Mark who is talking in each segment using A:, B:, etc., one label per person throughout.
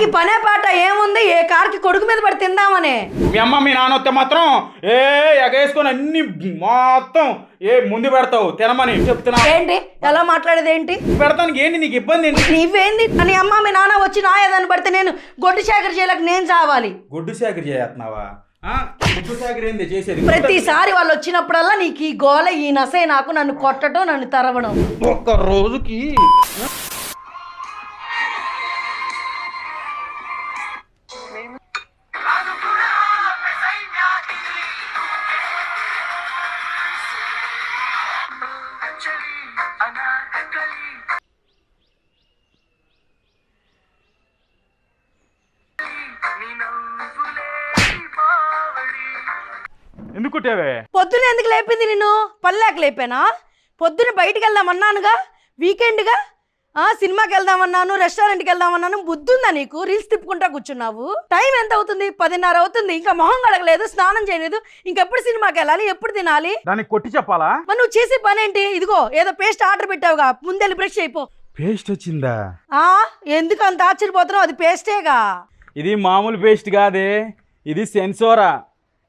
A: ఆగి పనే పాట ఏముంది? ఏ కార్కి కొడుకు మీద పడి తిందామని?
B: మీ అమ్మ మీ నాన్న వస్తే మాత్రం ఏ ఎగేసుకొని అన్ని మొత్తం ఏ ముందు పెడతావు తినమని చెప్తున్నా.
A: ఏంటి? ఎలా మాట్లాడేది ఏంటి
B: పెడతానికి ఏంటి నీకు ఇబ్బంది ఏంటి?
A: నీవేంది అని అమ్మ మీ నాన్న వచ్చి నా ఏదని పడితే నేను గొడ్డు సేకర చేయలేక నేను చావాలి.
B: గుడ్డు సేకరి చేస్తున్నావా? చేసేది?
A: ప్రతిసారి వాళ్ళు వచ్చినప్పుడల్లా నీకు ఈ గోల ఈ నసే నాకు నన్ను కొట్టడం నన్ను తరవడం.
B: ఒక్క రోజుకి కుట్టావే
A: పొద్దున ఎందుకు లేపింది నిన్ను? పల్లెక లేపానా? పొద్దున బయటికి వెళ్దామన్నానుగా వీకెండ్గా? ఆ సినిమాకి వెళ్దామన్నాను రెస్టారెంట్కి వెళ్దామన్నాను. బుద్ధుందా నీకు? రీల్స్ తిప్పుకుంటా కూర్చున్నావు. టైం ఎంత అవుతుంది? పదిన్నర అవుతుంది. ఇంకా మొహం కడగలేదు స్నానం చేయలేదు. ఇంకెప్పుడు సినిమాకి వెళ్ళాలి? ఎప్పుడు తినాలి?
B: దానికి కొట్టి చెప్పాలా?
A: మరి నువ్వు చేసే పని ఏంటి ఇదిగో ఏదో పేస్ట్ ఆర్డర్ పెట్టావుగా. ముందెళ్ళి బ్రష్ అయిపో
B: పేస్ట్ వచ్చిందా?
A: ఆ ఎందుకు అంత ఆశ్చర్యపోతున్నావు? అది పేస్టేగా.
B: ఇది మామూలు పేస్ట్ కాదే. ఇది సెన్సోరా.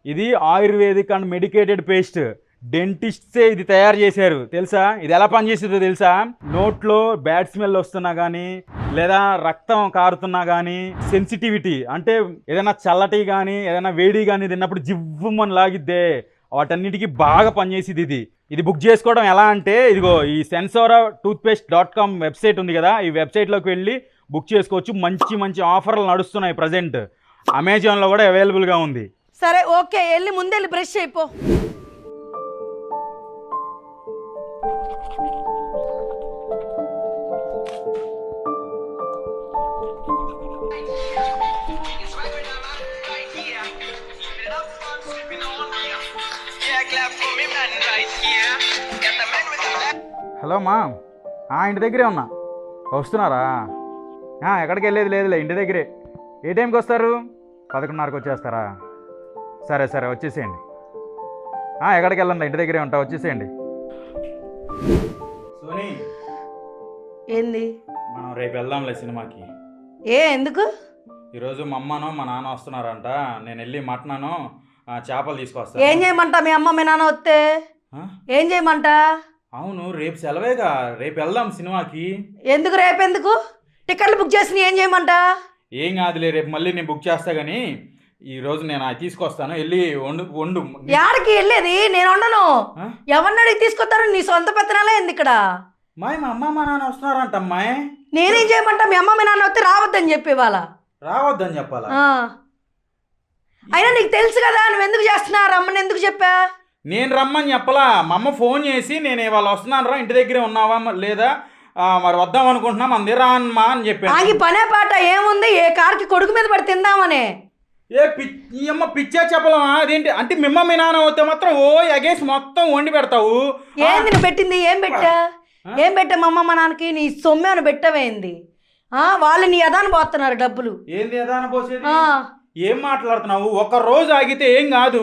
B: ఇది ఆయుర్వేదిక్ అండ్ మెడికేటెడ్ పేస్ట్. డెంటిస్ట్సే ఇది తయారు చేశారు. తెలుసా? ఇది ఎలా పనిచేసేదో తెలుసా? నోట్లో బ్యాడ్ స్మెల్ వస్తున్నా కానీ లేదా రక్తం కారుతున్నా కానీ సెన్సిటివిటీ అంటే ఏదైనా చల్లటి కానీ ఏదైనా వేడి కానీ తిన్నప్పుడు జివ్వుమని లాగిద్దే. వాటన్నిటికీ బాగా పనిచేసేది ఇది. ఇది బుక్ చేసుకోవడం ఎలా అంటే ఇదిగో ఈ Sensora toothpaste dot com website ఉంది కదా ఈ వెబ్సైట్లోకి వెళ్ళి బుక్ చేసుకోవచ్చు. మంచి మంచి ఆఫర్లు నడుస్తున్నాయి ప్రజెంట్. అమెజాన్లో కూడా అవైలబుల్గా ఉంది.
A: సరే ఓకే వెళ్ళి ముందు వెళ్ళి బ్రష్ అయిపో
B: హలో మా ఇంటి దగ్గరే ఉన్నా. వస్తున్నారా? ఎక్కడికి వెళ్ళేది లేదులే ఇంటి దగ్గరే. ఏ టైంకి వస్తారు? పదకొండున్నరకు వచ్చేస్తారా? సరే సరే వచ్చేసేయండి. ఆ, ఎక్కడికి వెళ్ళండి ఇంటి దగ్గరే ఉంటా వచ్చేసేయండి. సోనీ.
A: ఏంది?
B: మనం రేపు వెళ్దాంలే సినిమాకి.
A: ఏ ఎందుకు?
B: ఈరోజు మా అమ్మను మా నాన్న వస్తున్నారంట. నేను వెళ్ళి మటనను ఆ, చేపలు తీసుకొస్తాను
A: ఏం చేయమంటా మీ అమ్మ మీ నాన్న వస్తే?
B: ఆ?
A: ఏం చేయమంటా?
B: అవును రేపు సెలవేగా. రేపు వెళ్దాం సినిమాకి.
A: ఎందుకు రేపెందుకు? టికెట్లు బుక్ చేసి ఏం చేయమంటా?
B: ఏం కాదులే రేపు మళ్ళీ నేను బుక్ చేస్తా కానీ ఈ రోజు నేను అది తీసుకొస్తాను వెళ్ళి వండు వండు.
A: యాడికి వెళ్ళేది? నేను ఉండను? ఎవరిని అడిగి తీసుకొస్తారు? నీ సొంత పెత్తనాలే ఏంది ఇక్కడ?
B: మాయ్ మా అమ్మ మా నాన్న వస్తున్నారంట అమ్మాయి.
A: నేనేం చేయమంటా? మీ అమ్మ మీ నాన్న వస్తే రావద్దని చెప్పి ఇవాళ
B: రావద్దని చెప్పాలా.
A: అయినా నీకు తెలుసు కదా నువ్వు ఎందుకు చేస్తున్నా రమ్మని ఎందుకు చెప్పా?
B: నేను రమ్మని చెప్పలా. మా అమ్మ ఫోన్ చేసి నేను ఇవాళ వస్తున్నాను రా ఇంటి దగ్గరే ఉన్నావా లేదా? మరి వద్దాం అనుకుంటున్నా దగ్గర అమ్మా అని చెప్పాను.
A: ఆగి పనే పాట ఏముంది? ఏ కార్కి కొడుకు మీద పడి తిందామని.
B: ఏ పి- ఈ అమ్మ పిచ్చా చెప్పలమా అదేంటి? అంటే మిమ్మ మీ నాన్న వస్తే మాత్రం ఓ ఎగేసి మొత్తం వండి పెడతావు.
A: ఏంది నువ్వు పెట్టింది? ఏం పెట్టా? ఏం పెట్టా మా అమ్మ మా నాన్నకి? నీ సొమ్మేమని పెట్టవేంది? ఆ, వాళ్ళు నీ యదాన్ని పోతున్నారు డబ్బులు.
B: ఏంది ఏదాన పోసేది? ఏం మాట్లాడుతున్నావు? ఒక రోజు ఆగితే ఏం కాదు?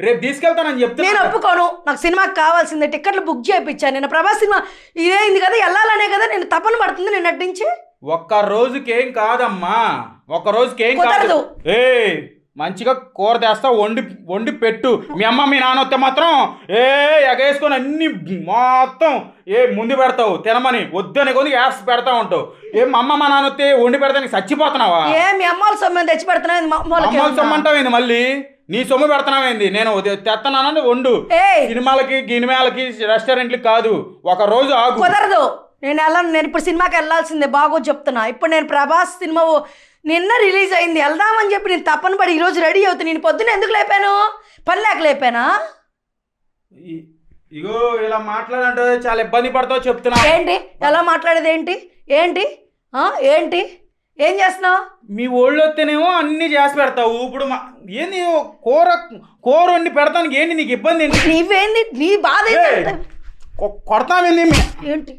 B: రేపు తీసుకెళ్తానని
A: నేను
B: చెప్తున్నా
A: ఒప్పుకోను. నాకు సినిమాకి కావాల్సిందే టికెట్లు బుక్ చేయించాను. నేను ప్రభాస్ సినిమా ఇదేంది కదా వెళ్ళాలనే కదా నేను తపన పడుతుంది నేను నటించి
B: ఒక్క రోజుకేం కాదమ్మా. ఒక్క రోజుకేం కాదు. ఏ మంచిగా కూర తెస్తా వండి వండి పెట్టు. మీ అమ్మ మీ నాన్న వస్తే మాత్రం ఏ ఎగేసుకొని అన్ని మొత్తం ఏ ముందు పెడతావు తినమని. వద్దని కొని వేసి పెడతా ఉంటావు. ఏ మా అమ్మ మా నాన్న వస్తే వండి పెడతానికి చచ్చిపోతున్నావా?
A: ఏ మీ అమ్మాల సొమ్ము తెచ్చి పెడుతున్నావు?
B: సొమ్మంటావేంది మళ్ళీ? నీ సొమ్ము పెడుతున్నావేంది నేను తెత్తనానని? వండు. సినిమాలకి గినిమాలకి రెస్టారెంట్లకి కాదు. ఒక రోజు ఆగు.
A: కుదరదు. నేను వెళ్ళను నేను ఇప్పుడు సినిమాకి వెళ్ళాల్సిందే బాగో చెప్తున్నా. ఇప్పుడు నేను ప్రభాస్ సినిమా నిన్న రిలీజ్ అయింది వెళ్దామని చెప్పి నేను తప్పని పడి ఈరోజు రెడీ అవుతుంది నేను పొద్దున్న ఎందుకు లేపాను? పని లేక లేపానా?
B: ఇగో ఇలా మాట్లాడంటే చాలా ఇబ్బంది పడతావు చెప్తున్నా.
A: ఏంటి? ఎలా మాట్లాడేది ఏంటి? ఏంటి? ఏంటి? ఏం చేస్తున్నావు?
B: మీ ఒళ్ళు వస్తేనేమో అన్ని చేసి పెడతావు. ఇప్పుడు మా- ఏంది కూర కూర వండి పెడతానికి ఏంటి నీకు ఇబ్బంది? ఏంటి
A: నీవేంది? నీ బాధ ఏంటి?
B: కొ- కొడతావేంది మీ-
A: ఏంటి?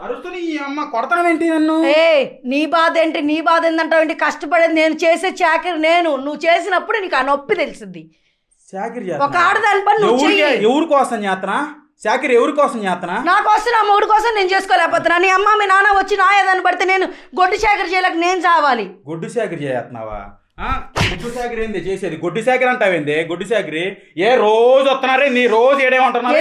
B: అరుస్తుంది ఈ అమ్మ కొడతావేంటి నన్ను?
A: ఏ నీ బాధ ఏంటి? నీ బాధ ఏంటంటావు ఏంటి? కష్టపడేది నేను చేసే చాకరి నేను. నువ్వు చేసినప్పుడు నీకు ఆ నొప్పి తెలిసింది
B: చాకిరి
A: ఒక ఆడదాని పని నువ్వు చెయ్యి.
B: ఎవరి కోసం చేస్తున్నా? శాఖర్ ఎవరి కోసం చేస్తున్నా?
A: నా కోసం నా మూడు కోసం నేను చేసుకోలేకపోతున్నా. నీ అమ్మ మీ నాన్న వచ్చి నా ఏదని పడితే నేను గొడ్డు సేకర చేయలేక నేను చావాలి.
B: గొడ్డు శాఖరి చేస్తున్నావా? గొడ్డు శాఖరి ఏంది చేసేది? గొడ్డు శాఖరి అంటావేంది గొడ్డు శాఖరి ఏ రోజు వస్తున్నారే? నీ రోజు ఏడేమంటున్నారు?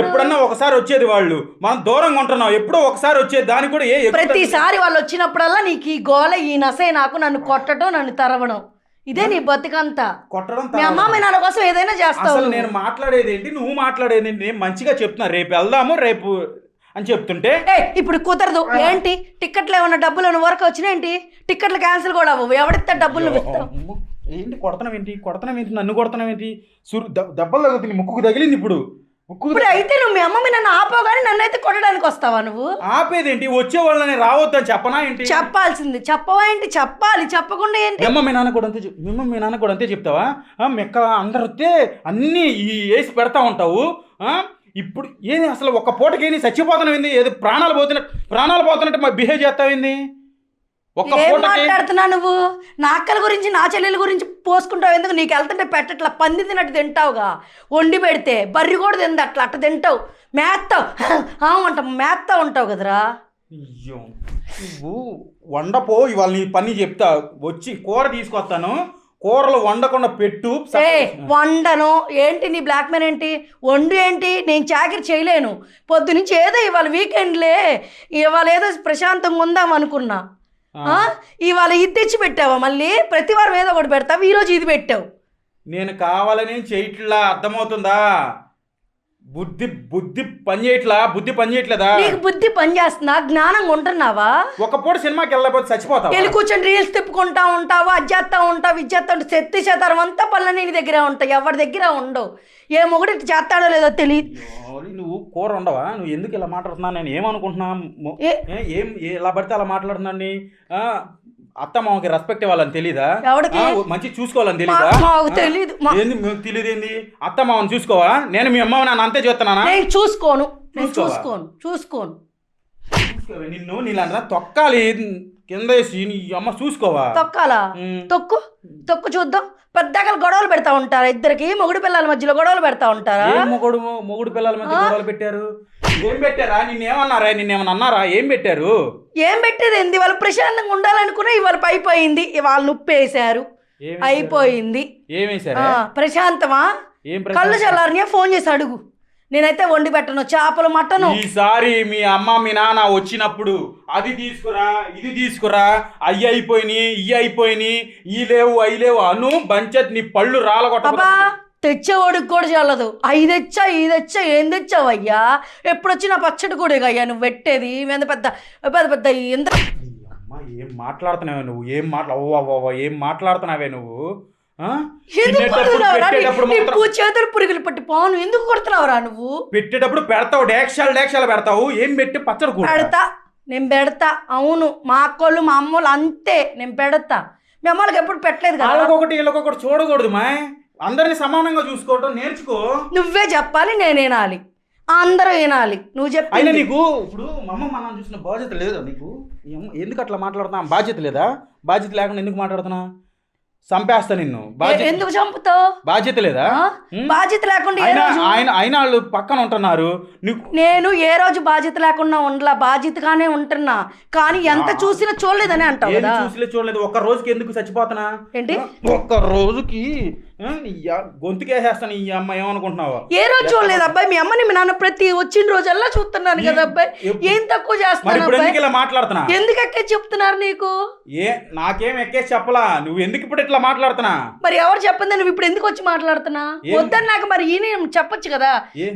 B: ఎప్పుడన్నా ఒకసారి వచ్చేది వాళ్ళు. మనం దూరంగా ఉంటున్నాం. ఎప్పుడో ఒకసారి వచ్చేది. దానికి కూడా ఏ
A: ప్రతిసారి వాళ్ళు వచ్చినప్పుడల్లా నీకు ఈ గోల ఈ నసే నాకు నన్ను కొట్టడం నన్ను తరవడం. ఇదే నీ బతుకంతా.
B: కొట్టడం
A: మీ అమ్మ మీ నాన్న కోసం ఏదైనా చేస్తావు.
B: నేను మాట్లాడేది ఏంటి? నువ్వు మాట్లాడేది ఏంటి? నేను మంచిగా చెప్తున్నా. రేపు వెళ్దాము రేపు అని చెప్తుంటే
A: ఇప్పుడు కుదరదు. ఏంటి? టికెట్లు ఏమన్నా డబ్బులు వరకు వచ్చినాయేంటి టికెట్లు క్యాన్సిల్ కూడా అవ్వవు. ఎవడితే డబ్బులు
B: ఏంటి కొడతనం ఏంటి? కొడతనం ఏంటి? నన్ను కొడతనం ఏంటి? సురు దెబ్- దెబ్బలు తగ్గుతుంది ముక్కుకు తగిలింది ఇప్పుడు.
A: ఇప్పుడు అయితే నువ్వు మీ అమ్మ మీ నన్ను ఆపవు కానీ నన్ను అయితే కొట్టడానికి వస్తావా నువ్వు?
B: ఆపేదేంటి? వచ్చే వాళ్ళని రావద్దని చెప్పనా ఏంటి?
A: చెప్పాల్సింది. చెప్పవా ఏంటి? చెప్పాలి. చెప్పకుండా ఏంటి?
B: అమ్మ మీ నాన్న కూడా అంతే చెప్- మీ నాన్న కూడా అంతే చెప్తావా? మెక్క అందరు వస్తే అన్నీ ఈ వేసి పెడతా ఉంటావు? ఇప్పుడు ఏది అసలు ఒక్క పూటకి ఏంది చచ్చిపోతున్నావు ఏంది? ప్రాణాలు పోతున్నట్టు ప్రాణాలు పోతున్నట్టు మరి బిహేవ్ చేస్తావేంది ఒక్క పూటకి
A: మాట్లాడుతున్నా నువ్వు? నా అక్కల గురించి నా చెల్లెల గురించి పోసుకుంటావు ఎందుకు? నీకు వెళ్తుంటే పెట్టట్లా పంది తిన్నట్టు తింటావుగా. వండి పెడితే బర్రి కూడా తింది అట్లా అట్ట తింటావు. మేస్తావు ఆ అంట మేస్తా ఉంటావు కదరా.
B: అయ్యో. నువ్వు వండపో ఇవాళ నీ పని చెప్తా. వచ్చి కూర తీసుకొస్తాను. కూరలు వండకుండా పెట్టు
A: ఏ వండను. ఏంటి నీ బ్లాక్ మెయిల్ ఏంటి? వండు ఏంటి? నేను చాకరీ చేయలేను. పొద్దు నుంచి ఏదో ఇవాళ వీకెండ్లే ఇవాళ ఏదో ప్రశాంతంగా ఉందాం అనుకున్నా. ఆ? ఇవాళ ఇది తెచ్చి పెట్టావా? మళ్ళీ ప్రతి వారం ఏదో ఒకటి పెడతావు ఈరోజు ఇది పెట్టావు.
B: నేను కావాలని చేయట్లా అర్థమవుతుందా? బుద్ధి బుద్ధి పని చేయట్లా? బుద్ధి పని చేయట్లేదా?
A: నీకు బుద్ధి పని చేస్తున్నా? జ్ఞానంగా ఉంటున్నావా?
B: ఒక పూట సినిమాకి వెళ్ళకపోతే చచ్చిపోతావా?
A: వెళ్ళి కూర్చొని రీల్స్ తిప్పుకుంటా ఉంటావు? అది చేస్తా ఉంటావు? ఇది చేస్తా ఉంటావు? శక్తి చేతారం అంతా పనులు నీ దగ్గరే ఉంటాయి. ఎవరి దగ్గర ఉండవు. ఏ మొగుడు చేస్తాడో లేదో తెలియదు.
B: నువ్వు కూర ఉండవా? నువ్వు ఎందుకు ఇలా మాట్లాడుతున్నా నేను ఏమనుకుంటున్నా?
A: ఏ?
B: ఎలా పడితే అలా మాట్లాడుతున్నాను అత్త మామకి రెస్పెక్ట్ ఇవ్వాలని తెలీదా?
A: ఎవడికి?
B: మంచి చూసుకోవాలని తెలీదా?
A: మా- మాకు? తెలీదు. మా-
B: ఏంది మీకు తెలియదు ఏంది అత్త మామని చూసుకోవా? నేను మీ అమ్మ నాన్న అంతే చూస్తున్నానా?
A: నేను చూసుకోను. నేను
B: చూసుకోవా?
A: చూసుకోను. చూసుకోను.
B: చూసుకోవే, నిన్ను నీళ్ళంతా తొక్కాలి. కింద అమ్మ చూసుకోవా?
A: తొక్కాలా. తొక్కు. తొక్కు చూద్దాం. పెద్దగా గొడవలు పెడతా ఉంటారా? ఇద్దరికి మొగుడు పిల్లల మధ్యలో గొడవలు పెడతా ఉంటారా?
B: మొగుడు మొగుడు పిల్లల మధ్య గొడవలు పెట్టారు? ఏం పెట్టారా? నిన్నేమన్నారా? నిన్నేమన్నా అన్నారా? ఏం పెట్టారు?
A: ఏం పెట్టేది ఏంది? వాళ్ళు ప్రశాంతంగా ఉండాలనుకున్నా ఇవాళ పైపోయింది. ఇవాళ ఉప్పేశారు అయిపోయింది.
B: ఏం
A: ఆ,
B: వేశారా
A: ప్రశాంతమా?
B: ఏం
A: కళ్ళు? చల్లారని ఫోన్ చేసి అడుగు. నేనైతే వండి పెట్టను చేపలు మటను
B: ఈసారి మీ అమ్మ మీ నాన్న వచ్చినప్పుడు అది తీసుకురా ఇది తీసుకురా అయ్యి అయిపోయినాయి ఇవి అయిపోయినాయి ఈ లేవు అయి లేవు అను బంచత్ నీ పళ్ళు రాలగొట్ట
A: అబ్బా తెచ్చేవాడికి కూడా చల్లదు. అవి తెచ్చా ఇది తెచ్చా ఏం తెచ్చావయ్యా? ఎప్పుడు వచ్చినా పచ్చడి కూడా అయ్యా నువ్వు పెట్టేది మీద పెద్ద పెద్ద పెద్ద ఎంత
B: అమ్మ ఏం మాట్లాడుతున్నావే నువ్వు? ఏం మాట్లా ఏం మాట్లాడుతున్నావే నువ్వు?
A: చేతులు పురుగులు పట్టి పోను. ఎందుకు కొడుతున్నావురా నువ్వు?
B: పెట్టేటప్పుడు పెడతావు డేక్షాలు డేక్షాలు పెడతావు. ఏం పెట్టి పచ్చడి
A: పెడతా. నేను పెడతా. అవును. మా అక్కోళ్ళు మా అమ్మోళ్ళు అంతే. నేను పెడతా. మీ అమ్మోళ్ళకి ఎప్పుడు పెట్టలేదు కదా?
B: వాళ్ళకొకటి వీళ్ళకొకటి చూడకూడదు మా. అందరిని సమానంగా చూసుకోవటం నేర్చుకో.
A: నువ్వే చెప్పాలి నేను వినాలి. అందరూ వినాలి. నువ్వు
B: అయినా
A: చెప్పి
B: నీకు ఇప్పుడు మా అమ్మ మనం చూసిన బాధ్యత లేదా నీకు? అమ్మ ఎందుకు అట్లా మాట్లాడుతున్నా బాధ్యత లేదా? బాధ్యత లేకుండా ఎందుకు మాట్లాడుతున్నా చంపేస్తా నిన్ను.
A: ఎందుకు చంపుతావు?
B: బాధ్యత లేదా?
A: బాధ్యత లేకుండా
B: ఆయన ఆయన వాళ్ళు పక్కన ఉంటున్నారు.
A: నేను ఏ రోజు బాధ్యత లేకుండా ఉండలా? బాధ్యతగానే ఉంటున్నా. కానీ ఎంత చూసినా చూడలేదని అంటావు
B: చూసిలే చూడలేదు. ఒక్క రోజుకి ఎందుకు చచ్చిపోతున్నా?
A: ఏంటి?
B: ఒక్క రోజుకి గొంతుకేసేస్తాను ఈ అమ్మ ఏమనుకుంటున్నావా?
A: ఏ రోజు చూడలేదు అబ్బాయి? మీ అమ్మని మీ నాన్న ప్రతి వచ్చిన రోజల్లా చూస్తున్నాను కదా అబ్బాయి. ఏం తక్కువ చేస్తున్నాను అబ్బాయి?
B: ఇలా మాట్లాడుతున్నా?
A: ఎందుకు ఎక్కే చెప్తున్నారు నీకు?
B: ఏ నాకేం ఎక్కేసి చెప్పలా? నువ్వు ఎందుకు ఇప్పుడు ఇట్లా మాట్లాడుతున్నా?
A: మరి ఎవరు చెప్పింది నువ్వు ఇప్పుడు ఎందుకు వచ్చి మాట్లాడుతున్నా? వద్దని నాకు మరి ఈయన చెప్పొచ్చు కదా?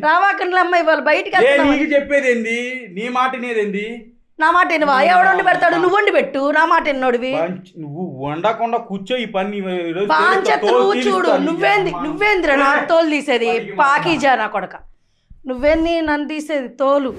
A: రావాకండ్ల అమ్మాయి వాళ్ళు బయటికి
B: నీకు చెప్పేది ఏంది? నీ మాట వినేదేంది?
A: నా మాట ఎనువా ఎవడు వండి పెడతాడు? నువ్వు వండి పెట్టు. నా మాట ఎన్నోడివి
B: నువ్వు వండకుండా కూర్చో ఈ పని.
A: నువ్వు చూడు. నువ్వేంది. నువ్వేంద్ర? నా తోలు తీసేది. పాకీజా నా కొడక. నువ్వేంది? నన్ను తీసేది? తోలు.